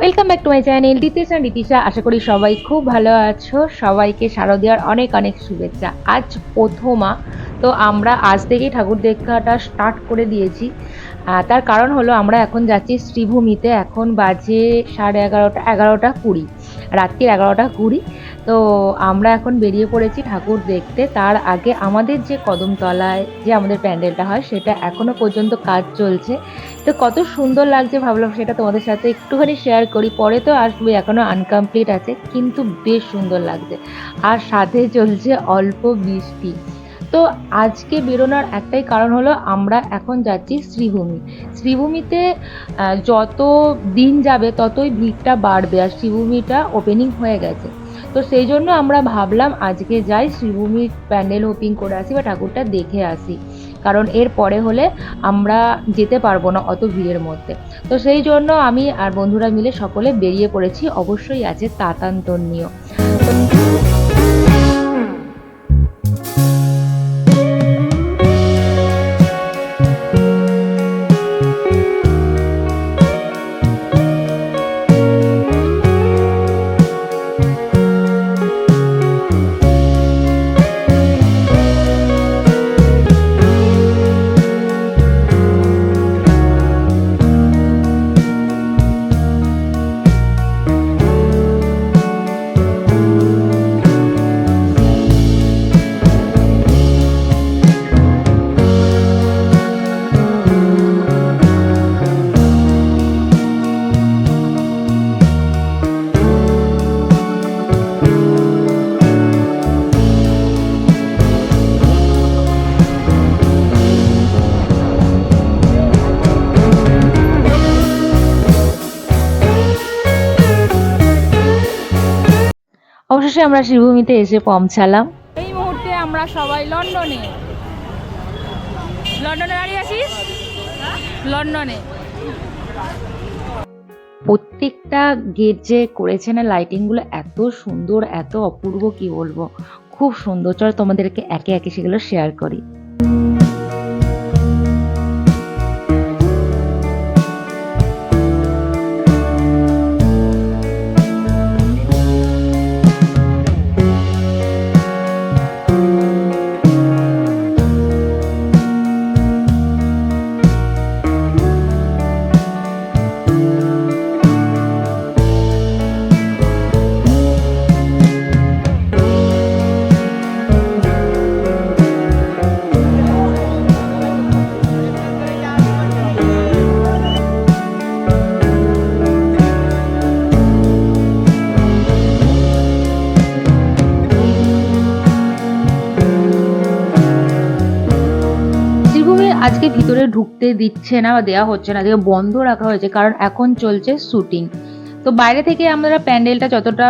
Welcome back to my channel Ritesh and Ritisha আশা করি সবাই খুব ভালো আছো। সবাইকে শারদীয়ার অনেক অনেক শুভেচ্ছা। আজ প্রথমা। তো আমরা আজ থেকেই ঠাকুর দেখাটা স্টার্ট করে দিয়েছি। তার কারণ হলো আমরা এখন যাচ্ছি শ্রীভূমিতে। এখন বাজে সাড়ে এগারোটা এগারোটা কুড়ি। রাত্রির এগারোটা কুড়ি। তো আমরা এখন বেরিয়ে পড়েছি ঠাকুর দেখতে। তার আগে আমাদের যে কদমতলায় যে আমাদের প্যান্ডেলটা হয়, সেটা এখনও পর্যন্ত কাজ চলছে। তো কত সুন্দর লাগছে, ভাবলাম সেটা তোমাদের সাথে একটুখানি শেয়ার করি। পরে তো আসবে এখনও আনকমপ্লিট আছে, কিন্তু বেশ সুন্দর লাগছে। আর সাথে চলছে অল্প বৃষ্টি। তো আজকে বেরোনোর একটাই কারণ হলো আমরা এখন যাচ্ছি শ্রীভূমি। শ্রীভূমিতে যত দিন যাবে ততই ভিড়টা বাড়বে আর শ্রীভূমিটা ওপেনিং হয়ে গেছে। তো সেই জন্য আমরা ভাবলাম আজকে যাই শ্রীভূমির প্যান্ডেল ওপেনিং করে আসি বা ঠাকুরটা দেখে আসি। কারণ এর পরে হলে আমরা যেতে পারব না অত ভিড়ের মধ্যে। তো সেই জন্য আমি আর বন্ধুরা মিলে সকলে বেরিয়ে পড়েছি। অবশ্যই আছে তাতান্তর নিয়েও অবশেষে আমরা শ্রীভূমিতে এসে পৌঁছালাম এই মুহূর্তে আমরা সবাই লন্ডনে। লন্ডনে দাঁড়িয়ে আছিস? লন্ডনে। প্রত্যেকটা গেট যে করেছে না লাইটিংগুলো এত সুন্দর এত অপূর্ব কি বলব? খুব সুন্দর। চল তোমাদেরকে একে একে সেগুলো শেয়ার করি। আজকে ভিতরে ঢুকতে দিচ্ছে না বা দেওয়া হচ্ছে না, আজকে বন্ধ রাখা হয়েছে, কারণ এখন চলছে শুটিং তো বাইরে থেকে আমরা প্যান্ডেলটা যতটা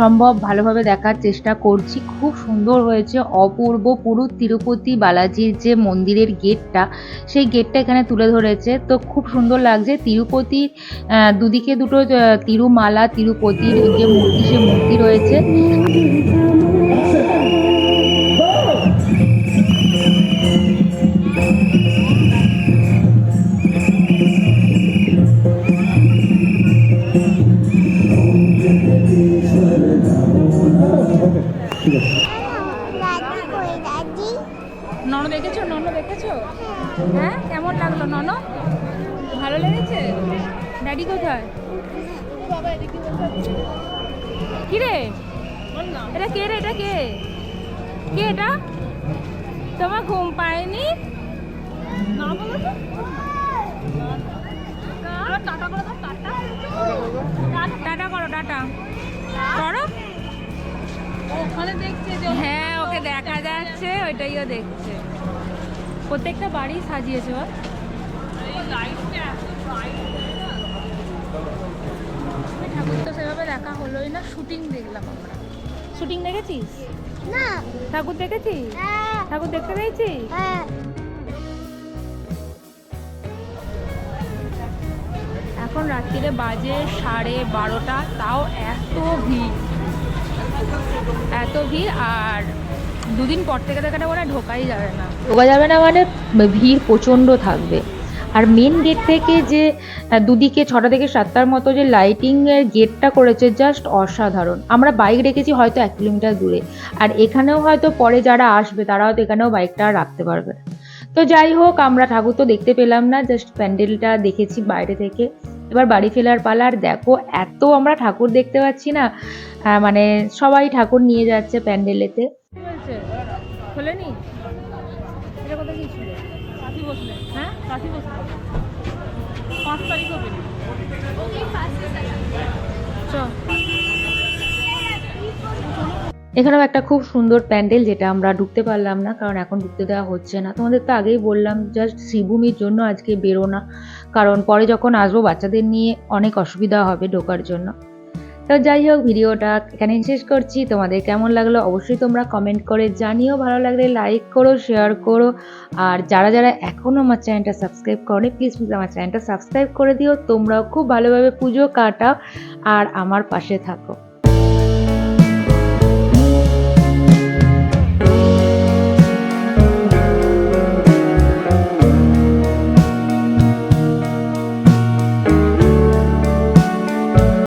সম্ভব ভালোভাবে দেখার চেষ্টা করছি। খুব সুন্দর হয়েছে, অপূর্ব, পুরো তিরুপতি বালাজির যে মন্দিরের গেটটা, সেই গেটটা এখানে তুলে ধরেছে। তো খুব সুন্দর লাগছে, তিরুপতি দুদিকে দুটো তিরুমালা, তিরুপতির যে মূর্তি সে মূর্তি রয়েছে। কই দাদি নন দেখেছ? নন দেখেছ? হ্যাঁ? কেমন লাগল নন ভালো লেগেছে? ড্যাডি কোথায়? কি রে এটা কে রে? এটা কে? কে এটা? তোমার ঘুম পায়নি? না বলো তো। হ্যাঁ ওকে দেখা যাচ্ছে ওইটাইও দেখছে। প্রত্যেকটা বাড়ি সাজিয়েছে ওর। ঠাকুর তো সেভাবে দেখা হলোই না শুটিং দেখলাম আমরা। শুটিং দেখেছিস? না। ঠাকুর দেখেছিস? হ্যাঁ। ঠাকুর দেখতে পেয়েছিস? হ্যাঁ। এখন রাত্রিরে বাজে সাড়ে বারোটা তাও এত ভিড়। এত ভিড় আর দুদিন পর থেকে দেখাটা হয় ঢোকাই যাবে না। ঢোকা যাবে না মানে ভিড় প্রচণ্ড থাকবে। আর মেন গেট থেকে যে দুদিকে, ছটা থেকে সাতটার মতো যে লাইটিংয়ের গেটটা করেছে জাস্ট অসাধারণ। আমরা বাইক রেখেছি হয়তো এক কিলোমিটার দূরে। আর এখানেও হয়তো পরে যারা আসবে, তারা হয়তো এখানেও বাইকটা রাখতে পারবে তো যাই হোক, আমরা ঠাকুর তো দেখতে পেলাম না জাস্ট প্যান্ডেলটা দেখেছি বাইরে থেকে। এবার বাড়ি ফেরার পালা, আর দেখো, এত আমরা ঠাকুর দেখতে পাচ্ছি না। মানে সবাই ঠাকুর নিয়ে যাচ্ছে প্যান্ডেলেতে। হ্যাঁ? পাঁচ তারিখ হবে এখানেও একটা খুব সুন্দর প্যান্ডেল যেটা আমরা ঢুকতে পারলাম না, কারণ এখন ঢুকতে দেওয়া হচ্ছে না। তোমাদের তো আগেই বললাম জাস্ট শ্রীভূমির জন্য আজকে বেরো না, কারণ পরে যখন আসব বাচ্চাদের নিয়ে অনেক অসুবিধা হবে ঢোকার জন্য। তো যাই হোক, ভিডিওটা এখানে শেষ করছি। তোমাদের কেমন লাগল অবশ্যই তোমরা কমেন্ট করে জানিও। ভালো লাগলে লাইক করো শেয়ার করো। আর যারা যারা এখনও আমার চ্যানেলটা সাবস্ক্রাইব করে প্লিজ প্লিজ আমার চ্যানেলটা সাবস্ক্রাইব করে দিও। তোমরাও খুব ভালোভাবে পুজো কাটাও আর আমার পাশে থাকো।